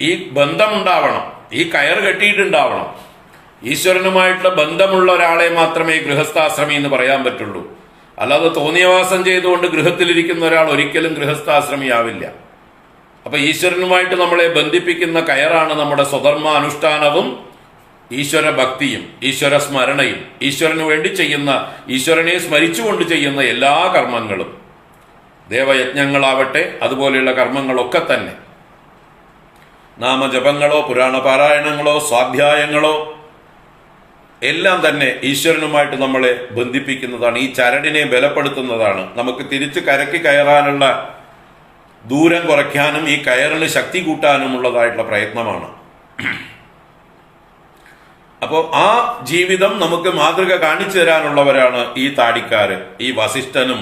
ഈ ബന്ധമുണ്ടാവണം. ഈ കയർ കെട്ടിയിട്ടുണ്ടാവണം. ഈശ്വരനുമായിട്ടുള്ള ബന്ധമുള്ള ഒരാളെ മാത്രമേ ഗൃഹസ്ഥാശ്രമി എന്ന് പറയാൻ പറ്റുള്ളൂ. അല്ലാതെ തോന്നിയവാസം ചെയ്തുകൊണ്ട് ഗൃഹത്തിലിരിക്കുന്ന ഒരാൾ ഒരിക്കലും ഗൃഹസ്ഥാശ്രമിയാവില്ല അപ്പൊ ഈശ്വരനുമായിട്ട് നമ്മളെ ബന്ധിപ്പിക്കുന്ന കയറാണ് നമ്മുടെ സ്വധർമ്മ അനുഷ്ഠാനവും ഈശ്വര ഭക്തിയും ഈശ്വര സ്മരണയും. ഈശ്വരന് വേണ്ടി ചെയ്യുന്ന ഈശ്വരനെ സ്മരിച്ചുകൊണ്ട് ചെയ്യുന്ന എല്ലാ കർമ്മങ്ങളും. ദേവയജ്ഞങ്ങളാവട്ടെ അതുപോലെയുള്ള കർമ്മങ്ങളൊക്കെ തന്നെ. നാമജപങ്ങളോ പുരാണ പാരായണങ്ങളോ സ്വാധ്യായങ്ങളോ എല്ലാം തന്നെ ഈശ്വരനുമായിട്ട് നമ്മളെ ബന്ധിപ്പിക്കുന്നതാണ് ഈ ചരടിനെ ബലപ്പെടുത്തുന്നതാണ്. നമുക്ക് തിരിച്ച് കരക്കി കയറാനുള്ള ദൂരം കുറയ്ക്കാനും ഈ കയറിന് ശക്തി കൂട്ടാനുമുള്ളതായിട്ടുള്ള പ്രയത്നമാണ്. അപ്പോൾ ആ ജീവിതം നമുക്ക് മാതൃക കാണിച്ചു തരാനുള്ളവരാണ് ഈ താടിക്കാര് ഈ വസിഷ്ഠനും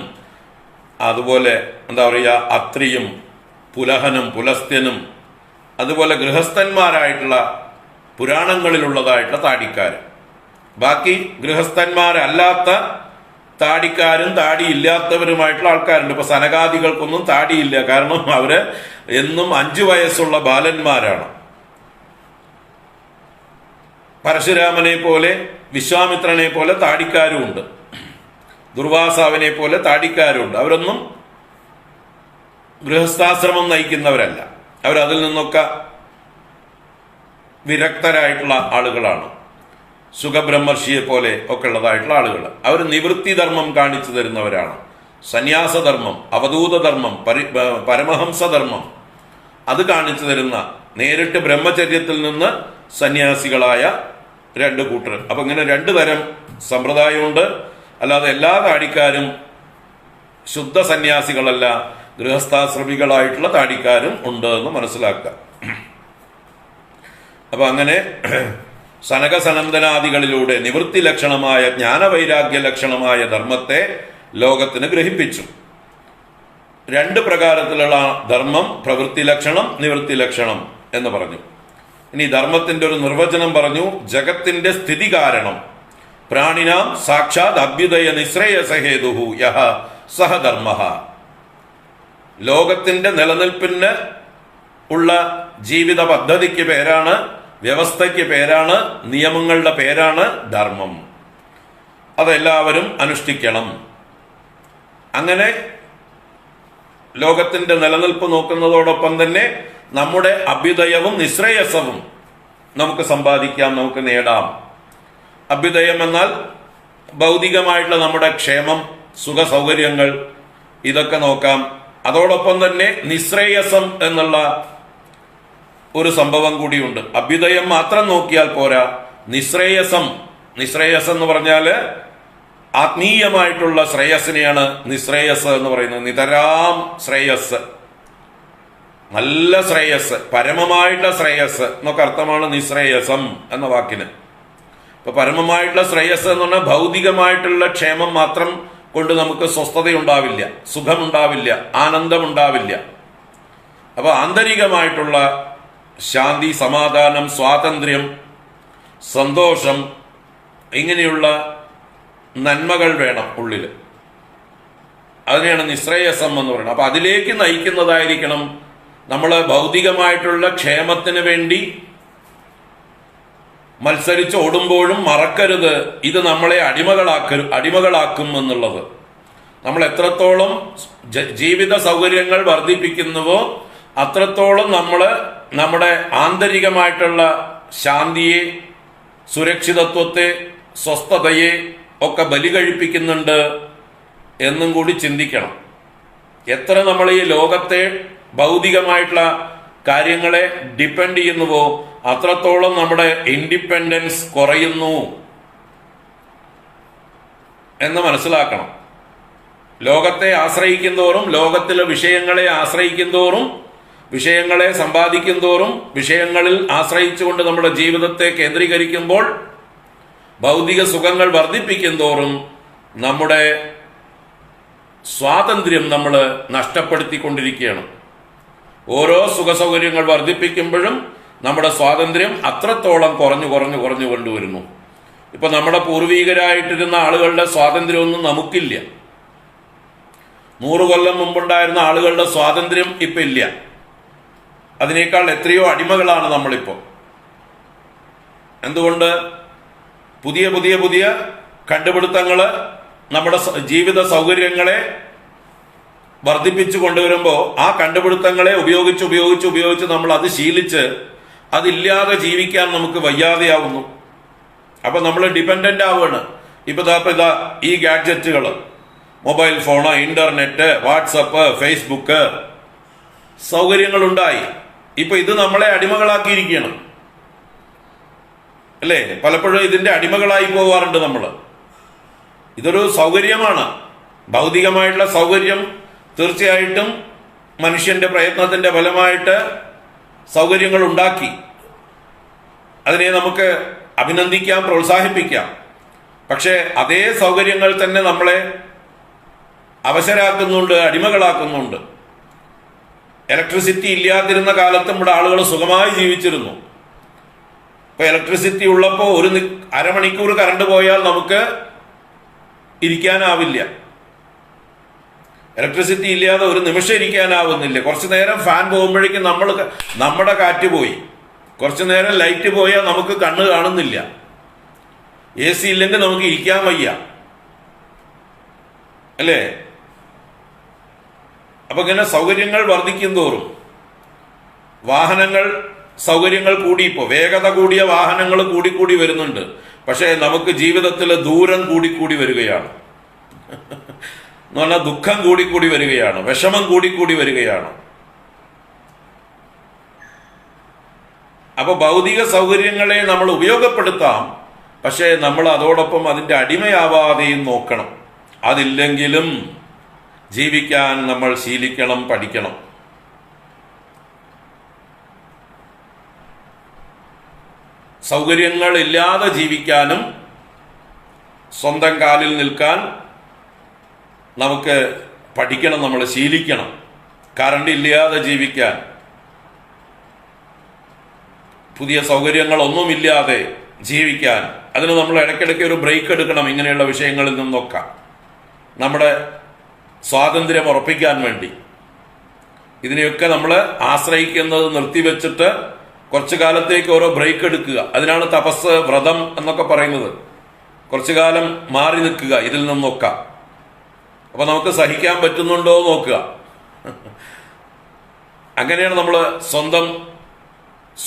അതുപോലെ എന്താ പറയുക അത്രിയും പുലഹനും പുലസ്ത്യനും അതുപോലെ ഗൃഹസ്ഥന്മാരായിട്ടുള്ള പുരാണങ്ങളിലുള്ളതായിട്ടുള്ള താടിക്കാർ ബാക്കി ഗൃഹസ്ഥന്മാരല്ലാത്ത താടിക്കാരും താടിയില്ലാത്തവരുമായിട്ടുള്ള ആൾക്കാരുണ്ട്. ഇപ്പൊ സനകാദികൾക്കൊന്നും താടിയില്ല. കാരണം അവർ എന്നും അഞ്ചു വയസ്സുള്ള ബാലന്മാരാണ്. പരശുരാമനെ പോലെ വിശ്വാമിത്രനെ പോലെ താടിക്കാരുമുണ്ട്. ദുർവാസാവിനെ പോലെ താടിക്കാരുമുണ്ട്. അവരൊന്നും ഗൃഹസ്ഥാശ്രമം നയിക്കുന്നവരല്ല. അവരതിൽ നിന്നൊക്കെ വിരക്തരായിട്ടുള്ള ആളുകളാണ്. സുഖബ്രഹ്മർഷിയെ പോലെ ഒക്കെ ഉള്ളതായിട്ടുള്ള ആളുകൾ. അവർ നിവൃത്തി ധർമ്മം കാണിച്ചു തരുന്നവരാണ്. സന്യാസധർമ്മം അവധൂതധർമ്മം പരി പരമഹംസധർമ്മം അത് കാണിച്ചു തരുന്ന നേരിട്ട് ബ്രഹ്മചര്യത്തിൽ നിന്ന് സന്യാസികളായ രണ്ട് കൂട്ടർ. അപ്പൊ ഇങ്ങനെ രണ്ടു തരം സമ്പ്രദായമുണ്ട്. അല്ലാതെ എല്ലാ താടിക്കാരും ശുദ്ധ സന്യാസികളല്ല. ഗൃഹസ്ഥാശ്രമികളായിട്ടുള്ള താടിക്കാരും ഉണ്ട് എന്ന് മനസ്സിലാക്കുക. അപ്പൊ അങ്ങനെ സനകസനന്ദനാദികളിലൂടെ നിവൃത്തി ലക്ഷണമായ ജ്ഞാനവൈരാഗ്യ ലക്ഷണമായ ധർമ്മത്തെ ലോകത്തിന് ഗ്രഹിപ്പിച്ചു. രണ്ട് പ്രകാരത്തിലുള്ള ധർമ്മം പ്രവൃത്തി ലക്ഷണം നിവൃത്തി ലക്ഷണം എന്ന് പറഞ്ഞു. ഇനി ധർമ്മത്തിന്റെ ഒരു നിർവചനം പറഞ്ഞു ജഗത്തിന്റെ സ്ഥിതി കാരണം. പ്രാണിനാം സാക്ഷാത് അഭ്യുദയ നിശ്രേയസഹേതുഹു യഹ സഹധർമ്മ. ലോകത്തിന്റെ നിലനിൽപ്പിന് ഉള്ള ജീവിത പദ്ധതിക്ക് പേരാണ് വ്യവസ്ഥയ്ക്ക് പേരാണ് നിയമങ്ങളുടെ പേരാണ് ധർമ്മം. അതെല്ലാവരും അനുഷ്ഠിക്കണം. അങ്ങനെ ലോകത്തിന്റെ നിലനിൽപ്പ് നോക്കുന്നതോടൊപ്പം തന്നെ നമ്മുടെ അഭ്യുദയവും നിശ്രേയസവും നമുക്ക് സമ്പാദിക്കാം നമുക്ക് നേടാം. അഭ്യുദയം എന്നാൽ ഭൗതികമായിട്ടുള്ള നമ്മുടെ ക്ഷേമം സുഖ സൗകര്യങ്ങൾ ഇതൊക്കെ നോക്കാം. അതോടൊപ്പം തന്നെ നിശ്രേയസം എന്നുള്ള ഒരു സംഭവം കൂടിയുണ്ട്. അഭ്യുദയം മാത്രം നോക്കിയാൽ പോരാ. നിശ്രേയസം നിശ്രേയസം എന്ന് പറഞ്ഞാൽ ആത്മീയമായിട്ടുള്ള ശ്രേയസിനെയാണ് നിശ്രേയസ് എന്ന് പറയുന്നത്. നിതരാം ശ്രേയസ്. നല്ല ശ്രേയസ്. പരമമായിട്ടുള്ള ശ്രേയസ് എന്നൊക്കെ അർത്ഥമാണ് നിശ്രേയസം എന്ന വാക്കിന്. ഇപ്പൊ പരമമായിട്ടുള്ള ശ്രേയസ് എന്ന് പറഞ്ഞാൽ ഭൗതികമായിട്ടുള്ള ക്ഷേമം മാത്രം കൊണ്ട് നമുക്ക് സ്വസ്ഥതയുണ്ടാവില്ല സുഖമുണ്ടാവില്ല ആനന്ദമുണ്ടാവില്ല. അപ്പൊ ആന്തരികമായിട്ടുള്ള ശാന്തി സമാധാനം സ്വാതന്ത്ര്യം സന്തോഷം ഇങ്ങനെയുള്ള നന്മകൾ വേണം ഉള്ളിൽ അതിനെയാണ് നിശ്രേയസം എന്ന് പറയുന്നത്. അപ്പൊ അതിലേക്ക് നയിക്കുന്നതായിരിക്കണം നമ്മൾ ഭൗതികമായിട്ടുള്ള ക്ഷേമത്തിന് വേണ്ടി മത്സരിച്ച് ഓടുമ്പോഴും മറക്കരുത്. ഇത് നമ്മളെ അടിമകളാക്ക അടിമകളാക്കും എന്നുള്ളത്. നമ്മൾ എത്രത്തോളം ജീവിത സൗകര്യങ്ങൾ വർദ്ധിപ്പിക്കുന്നുവോ അത്രത്തോളം നമ്മൾ നമ്മുടെ ആന്തരികമായിട്ടുള്ള ശാന്തിയെ സുരക്ഷിതത്വത്തെ സ്വസ്ഥതയെ ഒക്കെ ബലി കഴിപ്പിക്കുന്നുണ്ട് എന്നും കൂടി ചിന്തിക്കണം. എത്ര നമ്മൾ ഈ ലോകത്തെ ഭൗതികമായിട്ടുള്ള കാര്യങ്ങളെ ഡിപ്പെൻഡ് ചെയ്യുന്നുവോ? അത്രത്തോളം നമ്മുടെ ഇൻഡിപെൻഡൻസ് കുറയുന്നു. എന്ന് മനസ്സിലാക്കണം. ലോകത്തെ ആശ്രയിക്കുന്തോറും ലോകത്തിലെ വിഷയങ്ങളെ ആശ്രയിക്കുന്തോറും വിഷയങ്ങളെ സമ്പാദിക്കുന്തോറും വിഷയങ്ങളിൽ ആശ്രയിച്ചുകൊണ്ട് നമ്മുടെ ജീവിതത്തെ കേന്ദ്രീകരിക്കുമ്പോൾ ഭൗതിക സുഖങ്ങൾ വർദ്ധിപ്പിക്കുന്തോറും നമ്മുടെ സ്വാതന്ത്ര്യം നമ്മൾ നഷ്ടപ്പെടുത്തിക്കൊണ്ടിരിക്കുകയാണ്. ഓരോ സുഖസൗകര്യങ്ങൾ വർദ്ധിപ്പിക്കുമ്പോഴും നമ്മുടെ സ്വാതന്ത്ര്യം അത്രത്തോളം കുറഞ്ഞു കുറഞ്ഞു കുറഞ്ഞു കൊണ്ടുവരുന്നു. ഇപ്പൊ നമ്മുടെ പൂർവീകരായിട്ടിരുന്ന ആളുകളുടെ സ്വാതന്ത്ര്യമൊന്നും നമുക്കില്ല. നൂറ് കൊല്ലം മുമ്പുണ്ടായിരുന്ന ആളുകളുടെ സ്വാതന്ത്ര്യം ഇപ്പൊ ഇല്ല. അതിനേക്കാൾ എത്രയോ അടിമകളാണ് നമ്മളിപ്പോൾ എന്തുകൊണ്ട് പുതിയ പുതിയ പുതിയ കണ്ടുപിടുത്തങ്ങൾ നമ്മുടെ ജീവിത സൗകര്യങ്ങളെ വർദ്ധിപ്പിച്ചു കൊണ്ടുവരുമ്പോൾ ആ കണ്ടുപിടുത്തങ്ങളെ ഉപയോഗിച്ച് ഉപയോഗിച്ച് ഉപയോഗിച്ച് നമ്മൾ അത് ശീലിച്ച് അതില്ലാതെ ജീവിക്കാൻ നമുക്ക് വയ്യാതെയാവുന്നു. അപ്പൊ നമ്മൾ ഡിപ്പെൻഡന്റ് ആവുകയാണ്. ഇപ്പൊ ഇതാ ഈ ഗാഡ്ജറ്റുകൾ mobile phone internet WhatsApp Facebook സൗകര്യങ്ങളുണ്ടായി. ഇപ്പൊ ഇത് നമ്മളെ അടിമകളാക്കിയിരിക്കുകയാണ്. അല്ലേ? പലപ്പോഴും ഇതിന്റെ അടിമകളായി പോവാറുണ്ട് നമ്മൾ ഇതൊരു സൗകര്യമാണ്. ഭൗതികമായിട്ടുള്ള സൗകര്യം തീർച്ചയായിട്ടും മനുഷ്യന്റെ പ്രയത്നത്തിന്റെ ഫലമായിട്ട് സൗകര്യങ്ങൾ ഉണ്ടാക്കി അതിനെ നമുക്ക് അഭിനന്ദിക്കാം പ്രോത്സാഹിപ്പിക്കാം. പക്ഷേ അതേ സൗകര്യങ്ങൾ തന്നെ നമ്മളെ അവശരാക്കുന്നുണ്ട് അടിമകളാക്കുന്നുണ്ട്. ഇലക്ട്രിസിറ്റി ഇല്ലാതിരുന്ന കാലത്ത് നമ്മുടെ ആളുകൾ സുഖമായി ജീവിച്ചിരുന്നു. ഇപ്പൊ ഇലക്ട്രിസിറ്റി ഉള്ളപ്പോൾ ഒരു അരമണിക്കൂർ കറണ്ട് പോയാൽ നമുക്ക് ഇരിക്കാനാവില്ല. ഇലക്ട്രിസിറ്റി ഇല്ലാതെ ഒരു നിമിഷം ഇരിക്കാനാവുന്നില്ല. കുറച്ചു നേരം ഫാൻ പോകുമ്പോഴേക്കും നമ്മൾ നമ്മുടെ കാറ്റ് പോയി. കുറച്ചു നേരം ലൈറ്റ് പോയാൽ നമുക്ക് കണ്ണ് കാണുന്നില്ല. എ സി ഇല്ലെങ്കിൽ നമുക്ക് ഇരിക്കാൻ വയ്യ. അല്ലേ? അപ്പൊ ഇങ്ങനെ സൗകര്യങ്ങൾ വർദ്ധിക്കും തോറും. വാഹനങ്ങൾ സൗകര്യങ്ങൾ കൂടി ഇപ്പോൾ വേഗത കൂടിയ വാഹനങ്ങൾ കൂടിക്കൂടി വരുന്നുണ്ട്. പക്ഷേ നമുക്ക് ജീവിതത്തിൽ ദൂരം കൂടിക്കൂടി വരികയാണ്. എന്ന് പറഞ്ഞാൽ ദുഃഖം കൂടിക്കൂടി വരികയാണ് വിഷമം കൂടിക്കൂടി വരികയാണ്. അപ്പൊ ഭൗതിക സൗകര്യങ്ങളെ നമ്മൾ ഉപയോഗപ്പെടുത്താം പക്ഷേ നമ്മൾ അതോടൊപ്പം അതിന്റെ അടിമയാവാതെയും നോക്കണം. അതില്ലെങ്കിലും ജീവിക്കാൻ നമ്മൾ ശീലിക്കണം പഠിക്കണം. സൗകര്യങ്ങൾ ഇല്ലാതെ ജീവിക്കാനും സ്വന്തം കാലിൽ നിൽക്കാൻ നമുക്ക് പഠിക്കണം നമ്മൾ ശീലിക്കണം. കറണ്ട് ഇല്ലാതെ ജീവിക്കാൻ. പുതിയ സൗകര്യങ്ങളൊന്നുമില്ലാതെ ജീവിക്കാൻ. അതിന് നമ്മൾ ഇടയ്ക്കിടയ്ക്ക് ഒരു ബ്രേക്ക് എടുക്കണം ഇങ്ങനെയുള്ള വിഷയങ്ങളിൽ നിന്നൊക്കെ. നമ്മുടെ സ്വാതന്ത്ര്യം ഉറപ്പിക്കാൻ വേണ്ടി. ഇതിനെയൊക്കെ നമ്മൾ ആശ്രയിക്കുന്നത് നിർത്തിവെച്ചിട്ട് കുറച്ചു കാലത്തേക്ക് ഓരോ ബ്രേക്ക് എടുക്കുക. അതിനാണ് തപസ് വ്രതം എന്നൊക്കെ പറയുന്നത്. കുറച്ചു കാലം മാറി നിൽക്കുക ഇതിൽ നിന്നൊക്കെ. അപ്പൊ നമുക്ക് സഹിക്കാൻ പറ്റുന്നുണ്ടോ നോക്കുക. അങ്ങനെയാണ് നമ്മൾ സ്വന്തം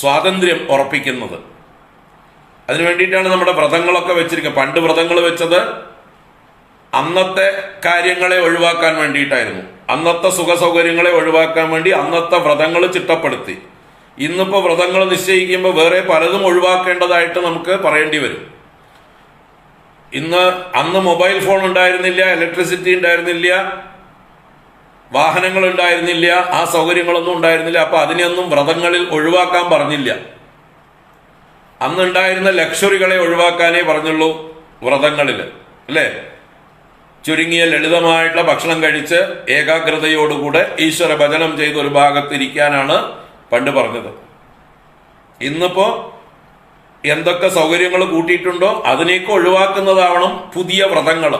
സ്വാതന്ത്ര്യം ഉറപ്പിക്കുന്നത്. അതിനു വേണ്ടിയിട്ടാണ് നമ്മുടെ വ്രതങ്ങളൊക്കെ വെച്ചിരിക്കുന്നത്. പണ്ട് വ്രതങ്ങൾ വെച്ചത് അന്നത്തെ കാര്യങ്ങളെ ഒഴിവാക്കാൻ വേണ്ടിയിട്ടായിരുന്നു. അന്നത്തെ സുഖ സൗകര്യങ്ങളെ ഒഴിവാക്കാൻ വേണ്ടി അന്നത്തെ വ്രതങ്ങൾ ചിട്ടപ്പെടുത്തി. ഇന്നിപ്പോ വ്രതങ്ങൾ നിശ്ചയിക്കുമ്പോൾ വേറെ പലതും ഒഴിവാക്കേണ്ടതായിട്ട് നമുക്ക് പറയേണ്ടി വരും. ഇന്ന് അന്ന് മൊബൈൽ ഫോൺ ഉണ്ടായിരുന്നില്ല ഇലക്ട്രിസിറ്റി ഉണ്ടായിരുന്നില്ല വാഹനങ്ങൾ ഉണ്ടായിരുന്നില്ല ആ സൗകര്യങ്ങളൊന്നും ഉണ്ടായിരുന്നില്ല. അപ്പൊ അതിനെയൊന്നും വ്രതങ്ങളിൽ ഒഴിവാക്കാൻ പറഞ്ഞില്ല. അന്നുണ്ടായിരുന്ന ലക്ഷറികളെ ഒഴിവാക്കാനേ പറഞ്ഞുള്ളൂ വ്രതങ്ങളിൽ അല്ലേ? ചുരുങ്ങിയ ലളിതമായിട്ടുള്ള ഭക്ഷണം കഴിച്ച് ഏകാഗ്രതയോടുകൂടെ ഈശ്വര ഭജനം ചെയ്ത് ഒരു ഭാഗത്ത് ഇരിക്കാനാണ് പണ്ട് പറഞ്ഞത്. ഇന്നിപ്പോ എന്തൊക്കെ സൗകര്യങ്ങൾ കൂട്ടിയിട്ടുണ്ടോ അതിനെയൊക്കെ ഒഴിവാക്കുന്നതാവണം പുതിയ വ്രതങ്ങൾ.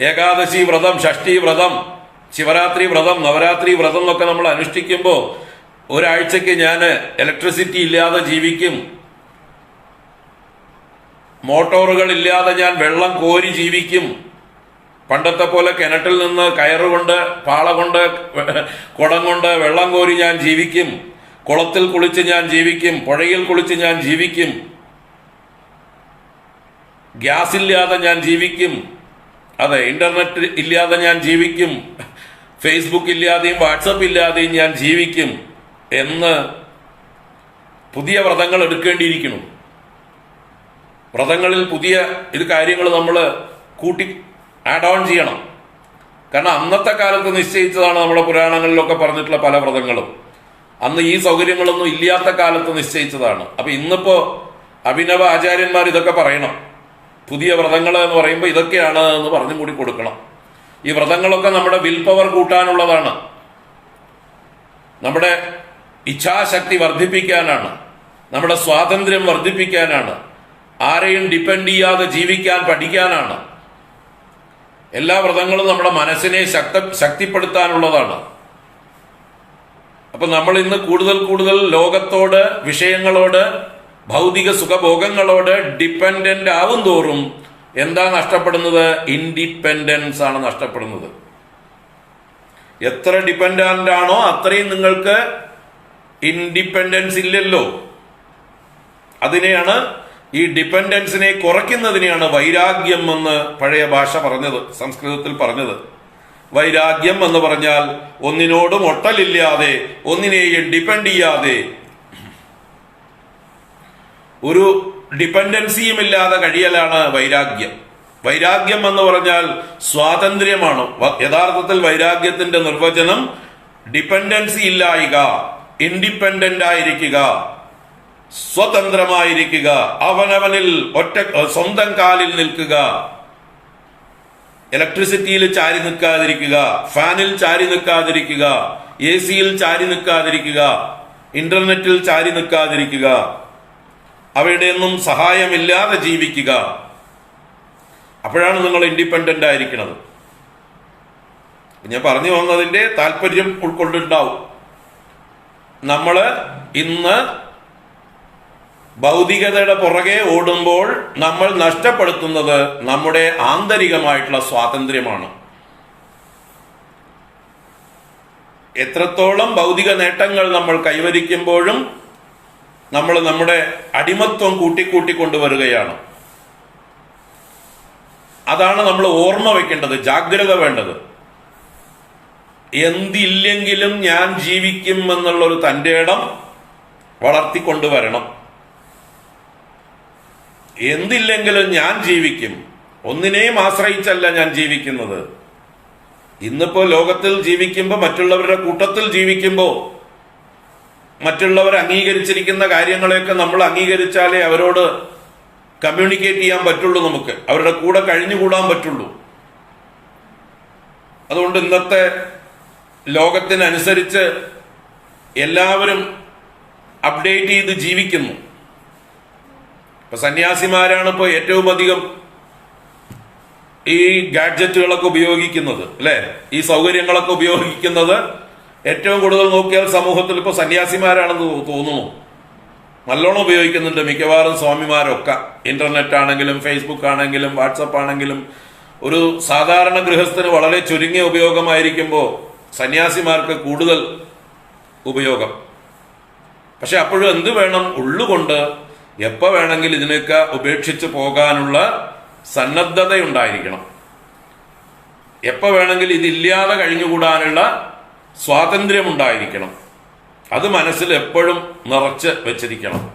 ഏകാദശി വ്രതം ഷഷ്ടി വ്രതം ശിവരാത്രി വ്രതം നവരാത്രി വ്രതം എന്നൊക്കെ നമ്മൾ അനുഷ്ഠിക്കുമ്പോൾ ഒരാഴ്ചക്ക് ഞാൻ ഇലക്ട്രിസിറ്റി ഇല്ലാതെ ജീവിക്കും. മോട്ടോറുകൾ ഇല്ലാതെ ഞാൻ വെള്ളം കോരി ജീവിക്കും. പണ്ടത്തെ പോലെ കിണറ്റിൽ നിന്ന് കയറുകൊണ്ട് പാള കൊണ്ട് കുടം കൊണ്ട് വെള്ളം കോരി ഞാൻ ജീവിക്കും. കുളത്തിൽ കുളിച്ച് ഞാൻ ജീവിക്കും പുഴയിൽ കുളിച്ച് ഞാൻ ജീവിക്കും. ഗ്യാസ് ഇല്ലാതെ ഞാൻ ജീവിക്കും. അതെ ഇന്റർനെറ്റ് ഇല്ലാതെ ഞാൻ ജീവിക്കും. ഫേസ്ബുക്ക് ഇല്ലാതെയും വാട്സപ്പ് ഇല്ലാതെയും ഞാൻ ജീവിക്കും എന്ന് പുതിയ വ്രതങ്ങൾ എടുക്കേണ്ടിയിരിക്കുന്നു. വ്രതങ്ങളിൽ പുതിയ ഇത് കാര്യങ്ങൾ നമ്മൾ കൂട്ടി ആഡ് ഓൺ ചെയ്യണം. കാരണം അന്നത്തെ കാലത്ത് നിശ്ചയിച്ചതാണ് നമ്മുടെ പുരാണങ്ങളിലൊക്കെ പറഞ്ഞിട്ടുള്ള പല വ്രതങ്ങളും. അന്ന് ഈ സൗകര്യങ്ങളൊന്നും ഇല്ലാത്ത കാലത്ത് നിശ്ചയിച്ചതാണ്. അപ്പൊ ഇന്നിപ്പോ അഭിനവ ആചാര്യന്മാർ ഇതൊക്കെ പറയണം. പുതിയ വ്രതങ്ങൾ എന്ന് പറയുമ്പോൾ ഇതൊക്കെയാണ് എന്ന് പറഞ്ഞു കൂടി കൊടുക്കണം. ഈ വ്രതങ്ങളൊക്കെ നമ്മുടെ വിൽ പവർ കൂട്ടാനുള്ളതാണ്. നമ്മുടെ ഇച്ഛാശക്തി വർദ്ധിപ്പിക്കാനാണ്. നമ്മുടെ സ്വാതന്ത്ര്യം വർദ്ധിപ്പിക്കാനാണ്. ആരെയും ഡിപ്പെൻഡ് ചെയ്യാതെ ജീവിക്കാൻ പഠിക്കാനാണ്. എല്ലാ വ്രതങ്ങളും നമ്മുടെ മനസ്സിനെ ശക്ത ശക്തിപ്പെടുത്താനുള്ളതാണ്. അപ്പൊ നമ്മൾ ഇന്ന് കൂടുതൽ കൂടുതൽ ലോകത്തോട് വിഷയങ്ങളോട് ഭൗതിക സുഖഭോഗങ്ങളോട് ഡിപ്പെൻഡന്റ് ആവും തോറും എന്താ നഷ്ടപ്പെടുന്നത്? ഇൻഡിപെൻഡൻസ് ആണ് നഷ്ടപ്പെടുന്നത്. എത്ര ഡിപ്പെൻഡന്റ് ആണോ അത്രയും നിങ്ങൾക്ക് ഇൻഡിപെൻഡൻസ് ഇല്ലല്ലോ. അതിനെയാണ് ഈ ഡിപ്പെൻഡൻസിനെ കുറയ്ക്കുന്നതിനെയാണ് വൈരാഗ്യം എന്ന് പഴയ ഭാഷ പറഞ്ഞത് സംസ്കൃതത്തിൽ പറഞ്ഞത്. വൈരാഗ്യം എന്ന് പറഞ്ഞാൽ ഒന്നിനോടും ഒട്ടലില്ലാതെ ഒന്നിനെയും ഡിപ്പെൻഡ് ചെയ്യാതെ. ഒരു ഡിപ്പെൻഡൻസിയും ഇല്ലാതെ കഴിയലാണ് വൈരാഗ്യം. വൈരാഗ്യം എന്ന് പറഞ്ഞാൽ സ്വാതന്ത്ര്യമാണ്. യഥാർത്ഥത്തിൽ വൈരാഗ്യത്തിന്റെ നിർവചനം ഡിപ്പെൻഡൻസി ഇല്ലായിക ഇൻഡിപെൻഡന്റ് ആയിരിക്കുക സ്വതന്ത്രമായിരിക്കുക അവനവനിൽ ഒറ്റ സ്വന്തം കാലിൽ നിൽക്കുക. ഇലക്ട്രിസിറ്റിയിൽ ചാരി നിൽക്കാതിരിക്കുക ഫാനിൽ ചാരി നിൽക്കാതിരിക്കുക എ സിയിൽ ചാരി നിൽക്കാതിരിക്കുക ഇന്റർനെറ്റിൽ ചാരി നിൽക്കാതിരിക്കുക അവയുടെയൊന്നും സഹായമില്ലാതെ ജീവിക്കുക. അപ്പോഴാണ് നിങ്ങൾ ഇൻഡിപെൻഡന്റ് ആയിരിക്കുന്നത്. ഞാൻ പറഞ്ഞു വന്നതിന്റെ താല്പര്യം ഉൾക്കൊണ്ടുണ്ടാവും. നമ്മൾ ഇന്ന് ഭൗതികതയുടെ പുറകെ ഓടുമ്പോൾ നമ്മൾ നഷ്ടപ്പെടുത്തുന്നത് നമ്മുടെ ആന്തരികമായിട്ടുള്ള സ്വാതന്ത്ര്യമാണ്. എത്രത്തോളം ഭൗതിക നേട്ടങ്ങൾ നമ്മൾ കൈവരിക്കുമ്പോഴും നമ്മൾ നമ്മുടെ അടിമത്വം കൂട്ടിക്കൂട്ടി കൊണ്ടുവരികയാണ് അതാണ് നമ്മൾ ഓർമ്മ വെക്കേണ്ടത് ജാഗ്രത വേണ്ടത്. എന്തില്ലെങ്കിലും ഞാൻ ജീവിക്കും എന്നുള്ളൊരു തന്റെ ഇടം വളർത്തിക്കൊണ്ടുവരണം. എന്തില്ലെങ്കിലും ഞാൻ ജീവിക്കും. ഒന്നിനെയും ആശ്രയിച്ചല്ല ഞാൻ ജീവിക്കുന്നത്. ഇന്നിപ്പോ ലോകത്തിൽ ജീവിക്കുമ്പോൾ മറ്റുള്ളവരുടെ കൂട്ടത്തിൽ ജീവിക്കുമ്പോൾ മറ്റുള്ളവർ അംഗീകരിച്ചിരിക്കുന്ന കാര്യങ്ങളെയൊക്കെ നമ്മൾ അംഗീകരിച്ചാലേ അവരോട് കമ്മ്യൂണിക്കേറ്റ് ചെയ്യാൻ പറ്റുള്ളൂ നമുക്ക്. അവരുടെ കൂടെ കഴിഞ്ഞുകൂടാൻ പറ്റുള്ളൂ. അതുകൊണ്ട് ഇന്നത്തെ ലോകത്തിനനുസരിച്ച് എല്ലാവരും അപ്ഡേറ്റ് ചെയ്ത് ജീവിക്കുന്നു. ഇപ്പൊ സന്യാസിമാരാണ് ഇപ്പോൾ ഏറ്റവും അധികം ഈ ഗാഡ്ജറ്റുകളൊക്കെ ഉപയോഗിക്കുന്നത് അല്ലേ? ഈ സൗകര്യങ്ങളൊക്കെ ഉപയോഗിക്കുന്നത് ഏറ്റവും കൂടുതൽ നോക്കിയാൽ സമൂഹത്തിൽ ഇപ്പോൾ സന്യാസിമാരാണെന്ന് തോന്നുന്നു. നല്ലോണം ഉപയോഗിക്കുന്നുണ്ട് മിക്കവാറും സ്വാമിമാരൊക്കെ. ഇന്റർനെറ്റ് ആണെങ്കിലും ഫേസ്ബുക്ക് ആണെങ്കിലും വാട്സപ്പ് ആണെങ്കിലും. ഒരു സാധാരണ ഗൃഹസ്ഥന് വളരെ ചുരുങ്ങിയ ഉപയോഗമായിരിക്കുമ്പോൾ സന്യാസിമാർക്ക് കൂടുതൽ ഉപയോഗം. പക്ഷെ അപ്പോഴും എന്ത് വേണം ഉള്ളുകൊണ്ട് എപ്പോ വേണമെങ്കിൽ ഇതിനൊക്കെ ഉപേക്ഷിച്ച് പോകാനുള്ള സന്നദ്ധതയുണ്ടായിരിക്കണം. എപ്പോ വേണമെങ്കിൽ ഇതില്ലാതെ കഴിഞ്ഞുകൂടാനുള്ള സ്വാതന്ത്ര്യം ഉണ്ടായിരിക്കണം അത് മനസ്സിൽ എപ്പോഴും നിറച്ച് വെച്ചിരിക്കണം.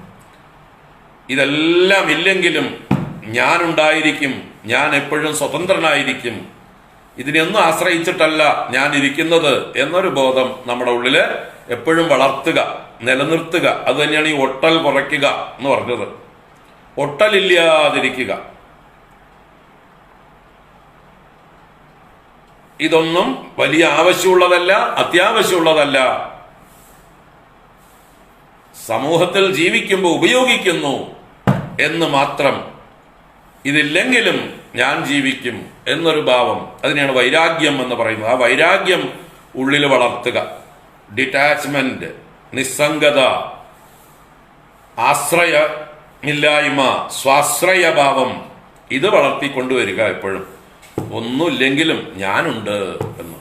ഇതെല്ലാം ഇല്ലെങ്കിലും ഞാൻ ഉണ്ടായിരിക്കും ഞാൻ എപ്പോഴും സ്വതന്ത്രനായിരിക്കും. ഇതിനെയൊന്നും ആശ്രയിച്ചിട്ടല്ല ഞാൻ ഇരിക്കുന്നത് എന്നൊരു ബോധം നമ്മുടെ ഉള്ളിൽ എപ്പോഴും വളർത്തുക. നിലനിർത്തുക. അത് തന്നെയാണ് ഈ ഒട്ടൽ കുറയ്ക്കുക എന്ന് പറഞ്ഞത്. ഒട്ടലില്ലാതിരിക്കുക ഇതൊന്നും വലിയ ആവശ്യമുള്ളതല്ല അത്യാവശ്യമുള്ളതല്ല. സമൂഹത്തിൽ ജീവിക്കുമ്പോൾ ഉപയോഗിക്കുന്നു എന്ന് മാത്രം ഇതില്ലെങ്കിലും ഞാൻ ജീവിക്കും എന്നൊരു ഭാവം. അതിനെയാണ് വൈരാഗ്യം എന്ന് പറയുന്നത്. ആ വൈരാഗ്യം ഉള്ളിൽ വളർത്തുക. ഡിറ്റാച്ച്മെന്റ് നിസ്സംഗത ആശ്രയമില്ലായ്മ സ്വാശ്രയഭാവം ഇത് വളർത്തിക്കൊണ്ടുവരിക എപ്പോഴും. ഒന്നുമില്ലെങ്കിലും ഞാനുണ്ട് എന്ന്.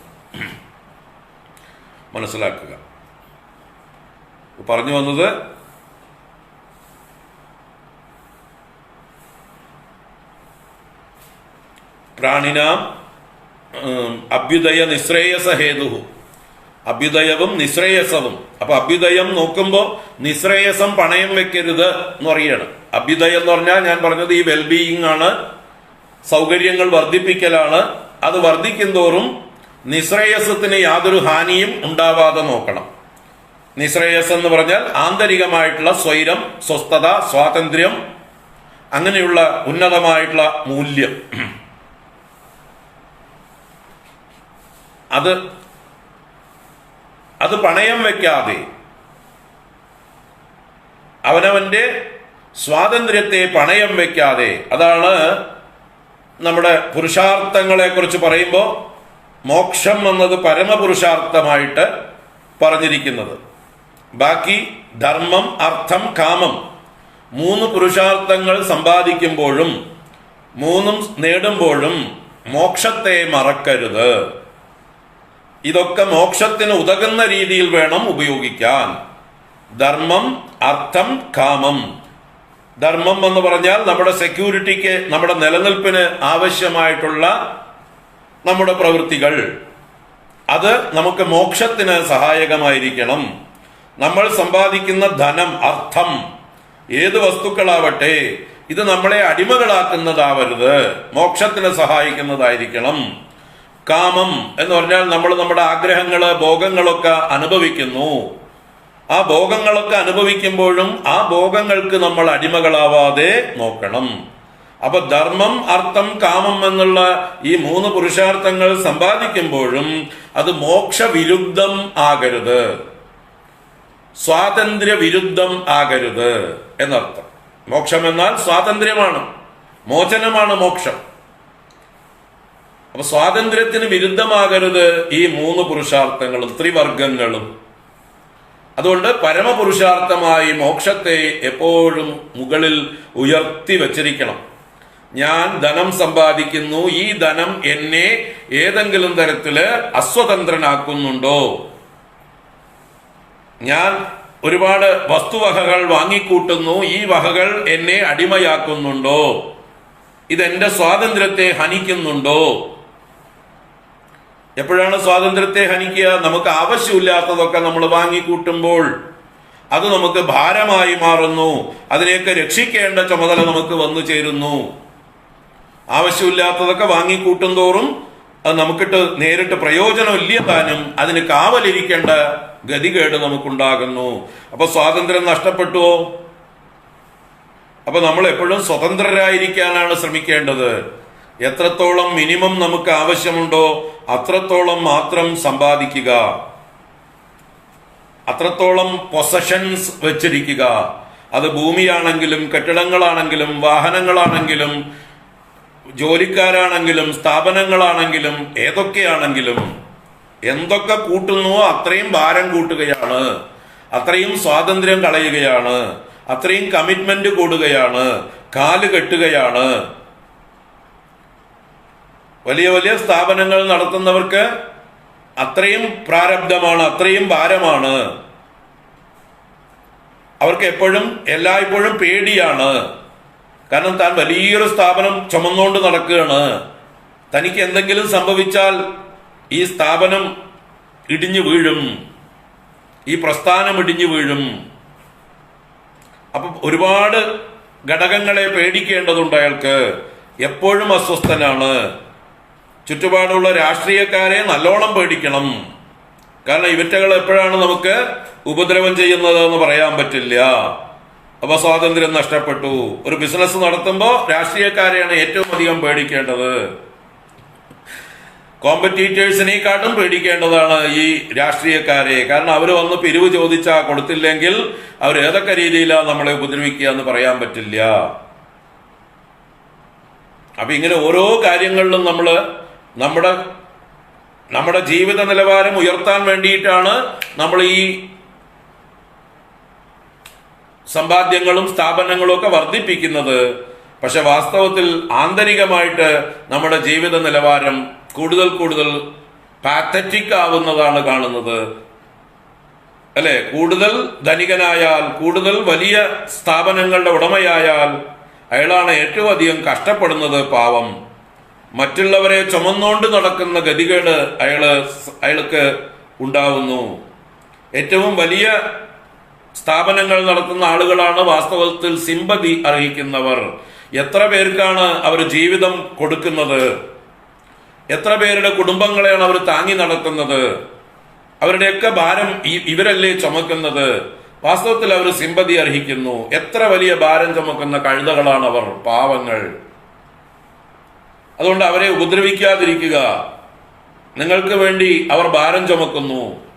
മനസ്സിലാക്കുക. പറഞ്ഞു വന്നത് പ്രാണിനാം അഭ്യുദയ നിശ്രേയസ ഹേതു അഭ്യുദയവും നിശ്രേയസവും. അപ്പൊ അഭ്യുദയം നോക്കുമ്പോൾ നിശ്രേയസം പണയം വെക്കരുത് എന്ന് പറയാണ് അഭ്യുദയം എന്ന് പറഞ്ഞാൽ ഞാൻ പറഞ്ഞത് ഈ വെൽബീയിങ് ആണ്. സൗകര്യങ്ങൾ വർദ്ധിപ്പിക്കലാണ്. അത് വർദ്ധിക്കും തോറും നിശ്രേയസത്തിന് യാതൊരു ഹാനിയും ഉണ്ടാവാതെ നോക്കണം. നിശ്രേയസം എന്ന് പറഞ്ഞാൽ ആന്തരികമായിട്ടുള്ള സ്വൈരം സ്വസ്ഥത സ്വാതന്ത്ര്യം അങ്ങനെയുള്ള ഉന്നതമായിട്ടുള്ള മൂല്യം. അത് അത് പണയം വെക്കാതെ അവനവന്റെ സ്വാതന്ത്ര്യത്തെ പണയം വെക്കാതെ അതാണ് നമ്മുടെ പുരുഷാർത്ഥങ്ങളെ കുറിച്ച് പറയുമ്പോൾ മോക്ഷം എന്നത് പരമപുരുഷാർത്ഥമായിട്ട് പറഞ്ഞിരിക്കുന്നത്. ബാക്കി ധർമ്മം അർത്ഥം കാമം മൂന്ന് പുരുഷാർത്ഥങ്ങൾ സമ്പാദിക്കുമ്പോഴും മൂന്നും നേടുമ്പോഴും മോക്ഷത്തെ മറക്കരുത്. ഇതൊക്കെ മോക്ഷത്തിന് ഉതകുന്ന രീതിയിൽ വേണം ഉപയോഗിക്കാൻ. ധർമ്മം അർത്ഥം കാമം. ധർമ്മം എന്ന് പറഞ്ഞാൽ നമ്മുടെ സെക്യൂരിറ്റിക്ക് നമ്മുടെ നിലനിൽപ്പിന് ആവശ്യമായിട്ടുള്ള നമ്മുടെ പ്രവൃത്തികൾ. അത് നമുക്ക് മോക്ഷത്തിന് സഹായകമായിരിക്കണം. നമ്മൾ സമ്പാദിക്കുന്ന ധനം അർത്ഥം ഏത് വസ്തുക്കളാവട്ടെ ഇത് നമ്മളെ അടിമകളാക്കുന്നതാവരുത്. മോക്ഷത്തിന് സഹായിക്കുന്നതായിരിക്കണം. കാമം എന്ന് പറഞ്ഞാൽ നമ്മൾ നമ്മുടെ ആഗ്രഹങ്ങൾ ഭോഗങ്ങളൊക്കെ അനുഭവിക്കുന്നു. ആ ഭോഗങ്ങളൊക്കെ അനുഭവിക്കുമ്പോഴും ആ ഭോഗങ്ങൾക്ക് നമ്മൾ അടിമകളാവാതെ നോക്കണം. അപ്പൊ ധർമ്മം അർത്ഥം കാമം എന്നുള്ള ഈ മൂന്ന് പുരുഷാർത്ഥങ്ങൾ സമ്പാദിക്കുമ്പോഴും അത് മോക്ഷ വിരുദ്ധം ആകരുത്. സ്വാതന്ത്ര്യ വിരുദ്ധം ആകരുത് എന്നർത്ഥം. മോക്ഷം എന്നാൽ സ്വാതന്ത്ര്യമാണ്. മോചനമാണ് മോക്ഷം. അപ്പൊ സ്വാതന്ത്ര്യത്തിന് വിരുദ്ധമാകരുത് ഈ മൂന്ന് പുരുഷാർത്ഥങ്ങളും ത്രിവർഗങ്ങളും. അതുകൊണ്ട് പരമപുരുഷാർത്ഥമായി മോക്ഷത്തെ എപ്പോഴും മുകളിൽ ഉയർത്തി വച്ചിരിക്കണം. ഞാൻ ധനം സമ്പാദിക്കുന്നു ഈ ധനം എന്നെ ഏതെങ്കിലും തരത്തിൽ അസ്വതന്ത്രനാക്കുന്നുണ്ടോ? ഞാൻ ഒരുപാട് വസ്തുവകകൾ വാങ്ങിക്കൂട്ടുന്നു ഈ വകകൾ എന്നെ അടിമയാക്കുന്നുണ്ടോ? ഇതെന്റെ സ്വാതന്ത്ര്യത്തെ ഹനിക്കുന്നുണ്ടോ? എപ്പോഴാണ് സ്വാതന്ത്ര്യത്തെ ഹനിക്കുക നമുക്ക് ആവശ്യമില്ലാത്തതൊക്കെ നമ്മൾ വാങ്ങിക്കൂട്ടുമ്പോൾ അത് നമുക്ക് ഭാരമായി മാറുന്നു. അതിനെയൊക്കെ രക്ഷിക്കേണ്ട ചുമതല നമുക്ക് വന്നു ചേരുന്നു. ആവശ്യമില്ലാത്തതൊക്കെ വാങ്ങിക്കൂട്ടും തോറും അത് നമുക്കിട്ട് നേരിട്ട് പ്രയോജനമില്ല താനും അതിന് കാവലിരിക്കേണ്ട ഗതികേട് നമുക്കുണ്ടാകുന്നു. അപ്പൊ സ്വാതന്ത്ര്യം നഷ്ടപ്പെട്ടുവോ? അപ്പൊ നമ്മൾ എപ്പോഴും സ്വതന്ത്രരായിരിക്കാനാണ് ശ്രമിക്കേണ്ടത്. എത്രത്തോളം മിനിമം നമുക്ക് ആവശ്യമുണ്ടോ അത്രത്തോളം മാത്രം സമ്പാദിക്കുക. അത്രത്തോളം പൊസഷൻസ് വെച്ചിരിക്കുക. അത് ഭൂമിയാണെങ്കിലും കെട്ടിടങ്ങളാണെങ്കിലും വാഹനങ്ങളാണെങ്കിലും ജോലിക്കാരാണെങ്കിലും സ്ഥാപനങ്ങളാണെങ്കിലും ഏതൊക്കെയാണെങ്കിലും എന്തൊക്കെ കൂട്ടുന്നുവോ അത്രയും ഭാരം കൂട്ടുകയാണ്. അത്രയും സ്വാതന്ത്ര്യം കളയുകയാണ്. അത്രയും കമ്മിറ്റ്മെന്റ് കൂടുകയാണ്. കാൽ കെട്ടുകയാണ്. വലിയ വലിയ സ്ഥാപനങ്ങൾ നടത്തുന്നവർക്ക് അത്രയും പ്രാരബ്ധമാണ് അത്രയും ഭാരമാണ്. അവർക്ക് എപ്പോഴും എല്ലായ്പ്പോഴും പേടിയാണ്. കാരണം താൻ വലിയൊരു സ്ഥാപനം ചുമന്നുകൊണ്ട് നടക്കുകയാണ്. തനിക്ക് എന്തെങ്കിലും സംഭവിച്ചാൽ ഈ സ്ഥാപനം ഇടിഞ്ഞു വീഴും. ഈ പ്രസ്ഥാനം ഇടിഞ്ഞു വീഴും. അപ്പൊ ഒരുപാട് ഘടകങ്ങളെ പേടിക്കേണ്ടതുണ്ട് അയാൾക്ക്. എപ്പോഴും അസ്വസ്ഥനാണ്. ചുറ്റുപാടുള്ള രാഷ്ട്രീയക്കാരെ നല്ലോണം പേടിക്കണം. കാരണം ഇവറ്റകൾ എപ്പോഴാണ് നമുക്ക് ഉപദ്രവം ചെയ്യുന്നത് എന്ന് പറയാൻ പറ്റില്ല. അപ്പൊ സ്വാതന്ത്ര്യം നഷ്ടപ്പെട്ടു. ഒരു ബിസിനസ് നടത്തുമ്പോൾ രാഷ്ട്രീയക്കാരെയാണ് ഏറ്റവും അധികം പേടിക്കേണ്ടത്. കോമ്പറ്റീറ്റേഴ്സിനെക്കാട്ടും പേടിക്കേണ്ടതാണ് ഈ രാഷ്ട്രീയക്കാരെ. കാരണം അവർ വന്ന് പിരിവ് ചോദിച്ചാ കൊടുത്തില്ലെങ്കിൽ അവർ ഏതൊക്കെ രീതിയിലാണ് നമ്മളെ ഉപദ്രവിക്കുക എന്ന് പറയാൻ പറ്റില്ല. അപ്പൊ ഇങ്ങനെ ഓരോ കാര്യങ്ങളിലും നമ്മൾ നമ്മുടെ നമ്മുടെ ജീവിത നിലവാരം ഉയർത്താൻ വേണ്ടിയിട്ടാണ് നമ്മൾ ഈ സമ്പാദ്യങ്ങളും സ്ഥാപനങ്ങളും ഒക്കെ വർദ്ധിപ്പിക്കുന്നത്. പക്ഷെ വാസ്തവത്തിൽ ആന്തരികമായിട്ട് നമ്മുടെ ജീവിത നിലവാരം കൂടുതൽ കൂടുതൽ പാത്തറ്റിക് ആവുന്നതാണ് കാണുന്നത്. അല്ലെ? കൂടുതൽ ധനികനായാൽ കൂടുതൽ വലിയ സ്ഥാപനങ്ങളുടെ ഉടമയായാൽ അയാളാണ് ഏറ്റവും അധികം കഷ്ടപ്പെടുന്നത് പാവം. മറ്റുള്ളവരെ ചുമന്നുകൊണ്ട് നടക്കുന്ന ഗതികേട് അയാൾ അയാൾക്ക് ഉണ്ടാവുന്നു. ഏറ്റവും വലിയ സ്ഥാപനങ്ങൾ നടത്തുന്ന ആളുകളാണ് വാസ്തവത്തിൽ സിമ്പതി അർഹിക്കുന്നവർ. എത്ര പേർക്കാണ് അവർ ജീവിതം കൊടുക്കുന്നത്? എത്ര പേരുടെ കുടുംബങ്ങളെയാണ് അവർ താങ്ങി നടത്തുന്നത്? അവരുടെയൊക്കെ ഭാരം ഇവരല്ലേ ചുമക്കുന്നത്? വാസ്തവത്തിൽ അവർ സിമ്പതി അർഹിക്കുന്നു. എത്ര വലിയ ഭാരം ചുമക്കുന്ന കഴുതകളാണ് അവർ പാവങ്ങൾ. അതുകൊണ്ട് അവരെ ഉപദ്രവിക്കാതിരിക്കുക. നിങ്ങൾക്ക് വേണ്ടി അവർ ഭാരം ചുമക്കുന്നു.